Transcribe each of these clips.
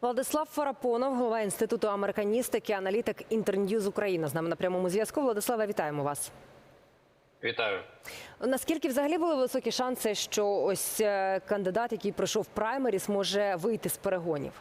Владислав Фарапонов, голова інституту американістики, аналітик Інтерньюз Україна. З нами на прямому зв'язку. Владиславе, вітаємо вас. Вітаю. Наскільки взагалі були високі шанси, що ось е, кандидат, який пройшов праймеріс, може вийти з перегонів?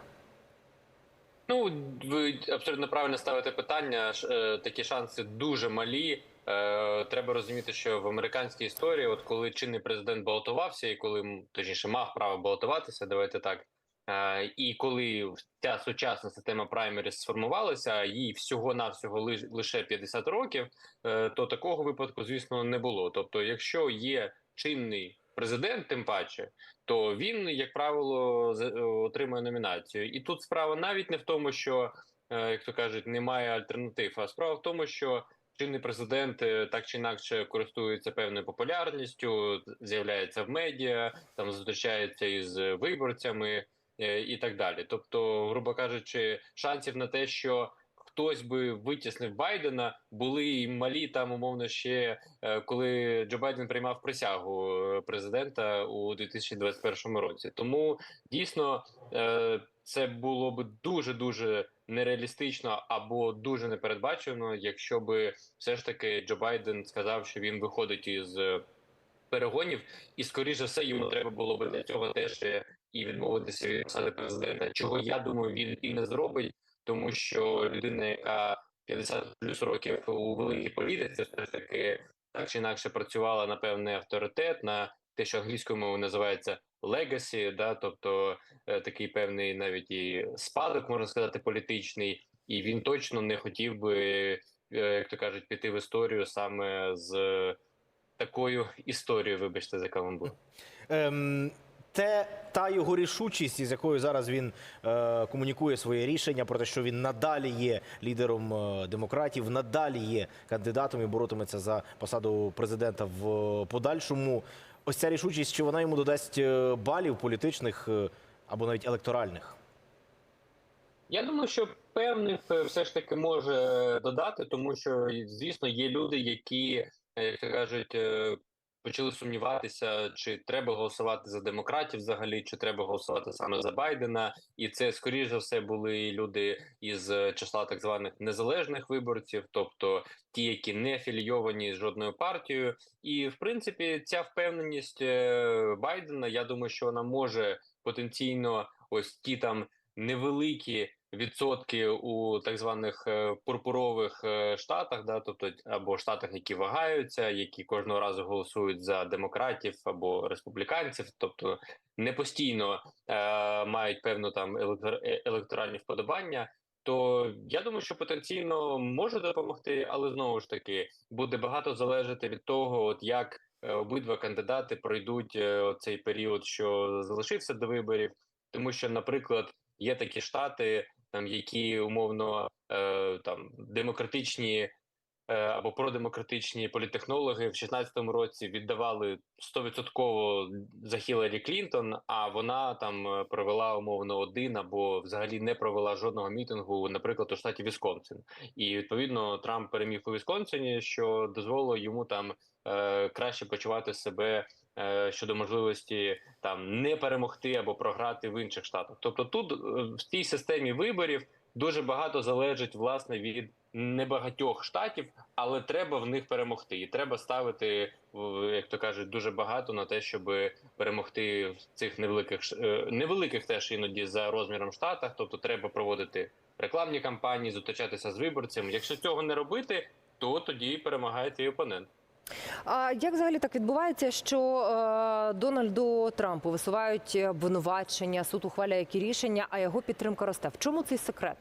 Ну ви абсолютно правильно ставите питання. Е, Такі шанси дуже малі. Е, Треба розуміти, що в американській історії, от коли чинний президент балотувався, і коли точніше мав право балотуватися, давайте так. Е, І коли ця сучасна система праймеріс сформувалася, їй всього навсього лише 50 років, е, то такого випадку, звісно, не було. Тобто, якщо є чинний президент, тим паче, то він, як правило, е, отримує номінацію. І тут справа навіть не в тому, що, як то кажуть, немає альтернатив, а справа в тому, що чинний президент так чи інакше користується певною популярністю, з'являється в медіа, там зустрічається із виборцями і так далі. Тобто, грубо кажучи, шансів на те, що хтось би витіснив Байдена, були і малі там умовно ще е, коли Джо Байден приймав присягу е, президента у 2021 році. Тому дійсно е, це було б дуже дуже нереалістично або дуже непередбачено, якщо би все ж таки Джо Байден сказав, що він виходить із е, перегонів, і скоріше все йому треба було би для цього теж е, і відмовитися від посади президента. Чого я думаю, він і не зробить, тому що людина, яка 50 плюс років у великій політиці, все ж таки так чи інакше працювала на певний авторитет, на те, що англійською мовою називається legacy, да, тобто е, такий певний навіть і спадок, можна сказати, політичний, і він точно не хотів би, е, як то кажуть, піти в історію саме з такою історією, вибачте, за каламбур. Ем, те, та його рішучість, із якою зараз він е, комунікує своє рішення про те, що він надалі є лідером е, демократів, надалі є кандидатом і боротиметься за посаду президента в подальшому. Ось ця рішучість, чи вона йому додасть е, балів політичних е, або навіть електоральних? Я думаю, що певних е, все ж таки може додати, тому що звісно є люди, які, е, як кажуть, е, почали сумніватися, чи треба голосувати за демократів взагалі, чи треба голосувати саме за Байдена, і це скоріш за все були люди із е, числа так званих незалежних виборців, тобто ті, які не афілійовані з жодною партією. І в принципі, ця впевненість е, Байдена, я думаю, що вона може потенційно ось ті там невеликі відсотки у так званих е, пурпурових е, штатах, да, тобто або штатах, які вагаються, які кожного разу голосують за демократів або республіканців, тобто не постійно е, мають певну там е, електоральні вподобання. То я думаю, що потенційно може допомогти, але знову ж таки буде багато залежати від того, от як обидва кандидати пройдуть цей період, що залишився до виборів, тому що, наприклад, є такі штати, там які умовно е, там демократичні е, або продемократичні політехнологи в 16-му році віддавали 100% за Хіларі Клінтон, а вона там е, провела умовно один або взагалі не провела жодного мітингу, наприклад, у штаті Вісконсин. І відповідно Трамп переміг у Вісконсині, що дозволило йому там е, краще почувати себе щодо можливості там не перемогти або програти в інших штатах. Тобто, тут е, в цій системі виборів дуже багато залежить власне від небагатьох штатів, але треба в них перемогти, і треба ставити, як то кажуть, дуже багато на те, щоб перемогти в цих невеликих е, невеликих теж іноді за розміром штатах. Тобто, треба проводити рекламні кампанії, зустрічатися з виборцями. Якщо цього не робити, то тоді перемагає твій опонент. А як взагалі так відбувається, що е, Дональду Трампу висувають обвинувачення, суд ухваляє які рішення, а його підтримка росте? В чому цей секрет?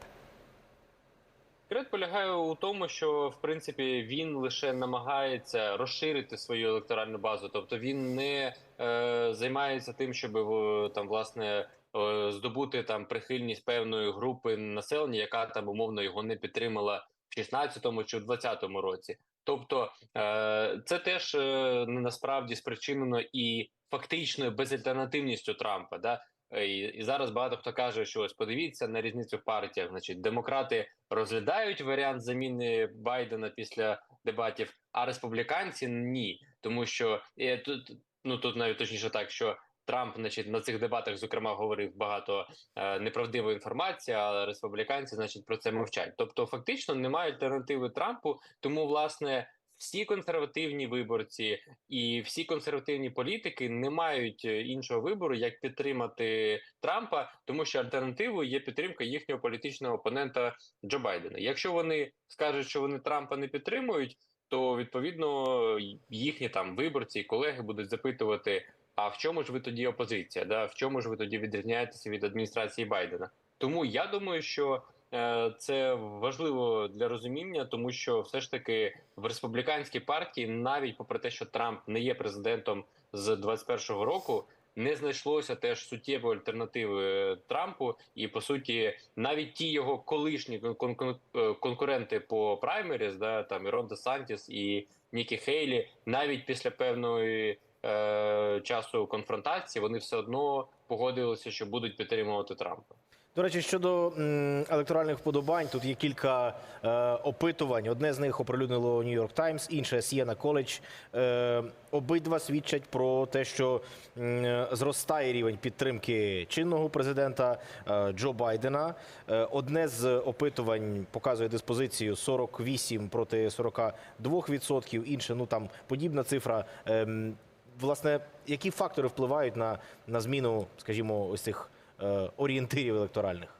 Секрет полягає у тому, що в принципі він лише намагається розширити свою електоральну базу, тобто він не е, займається тим, щоб е, там власне е, здобути там прихильність певної групи населення, яка там умовно його не підтримала в 16-му чи в 20-му році. Тобто е, це теж е, насправді спричинено і фактичною безальтернативністю Трампа. Да? Е, І, і зараз багато хто каже, що ось подивіться на різницю в партіях. Значить, демократи розглядають варіант заміни Байдена після дебатів, а республіканці ні, тому що тут ну тут навіть точніше так, що Трамп, значить, на цих дебатах, зокрема, говорив багато е, неправдивої інформації, а республіканці, значить, про це мовчать. Тобто, фактично немає альтернативи Трампу. Тому, власне, всі консервативні виборці і всі консервативні політики не мають е, іншого вибору, як підтримати Трампа, тому що альтернативою є підтримка їхнього політичного опонента Джо Байдена. Якщо вони скажуть, що вони Трампа не підтримують, то відповідно їхні там виборці і колеги будуть запитувати: а в чому ж ви тоді опозиція? Да? В чому ж ви тоді відрізняєтеся від адміністрації Байдена? Тому я думаю, що е, це важливо для розуміння, тому що все ж таки в республіканській партії, навіть попри те, що Трамп не є президентом з 21-го року. Не знайшлося теж суттєвої альтернативи Трампу, і по суті, навіть ті його колишні е, конкуренти по праймеріс, да там і Рон Де Сантіс і Нікі Хейлі, навіть після певної е, часу конфронтації, вони все одно погодилися, що будуть підтримувати Трампа. До речі, щодо електоральних вподобань, тут є кілька е, опитувань. Одне з них оприлюднило Нью-Йорк Таймс, інше Сієна Коледж. Е, обидва свідчать про те, що м, зростає рівень підтримки чинного президента е, Джо Байдена. Е, одне з опитувань показує диспозицію 48 проти 42%, інше ну там подібна цифра. Ем, власне, які фактори впливають на, на зміну, скажімо, ось цих е, орієнтирів електоральних?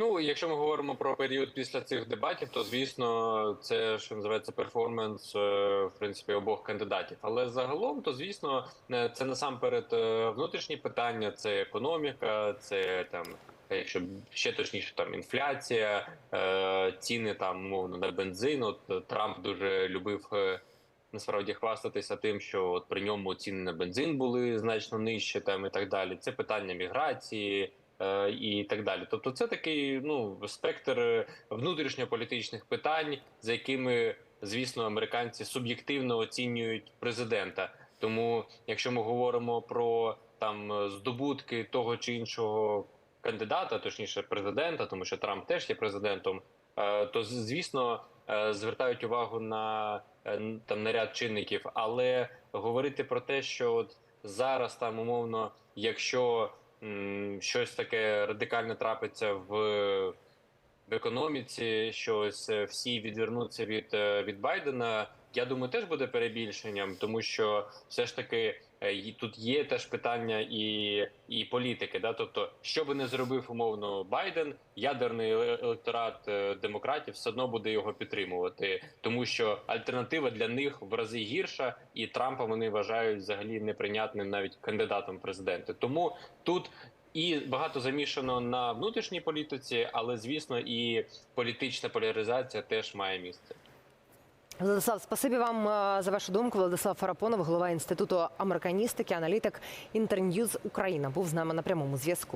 Ну, якщо ми говоримо про період після цих дебатів, то звісно, це що називається перформанс е, в принципі обох кандидатів. Але загалом, то звісно, е, це насамперед е, внутрішні питання, це економіка, це там. Якщо ще точніше, там інфляція, ціни там умовно на бензин. От Трамп дуже любив насправді хвастатися тим, що от при ньому ціни на бензин були значно нижчі, там і так далі. Це питання міграції, е, і так далі. Тобто, це такий ну спектр е, внутрішньополітичних питань, за якими, звісно, американці суб'єктивно оцінюють президента. Тому, якщо ми говоримо про там здобутки того чи іншого кандидата, точніше президента, тому що Трамп теж є президентом, е, то звісно звертають увагу на там на ряд чинників, але говорити про те, що от зараз там умовно, якщо щось таке радикальне трапиться в, в економіці, щось е, всі відвернуться від, е, від Байдена. Я думаю, теж буде перебільшенням, тому що все ж таки е, і тут є теж питання і, і політики. Да? Тобто, що би не зробив умовно Байден, ядерний електорат е, демократів все одно буде його підтримувати, тому що альтернатива для них в рази гірша, і Трампа вони вважають взагалі неприйнятним навіть кандидатом в президенти. Тому тут і багато замішано на внутрішній політиці, але звісно, і політична поляризація теж має місце. Владислав, спасибі вам е, за вашу думку. Владислав Фарапонов, голова інституту американістики, аналітик Інтерньюз Україна, був з нами на прямому зв'язку.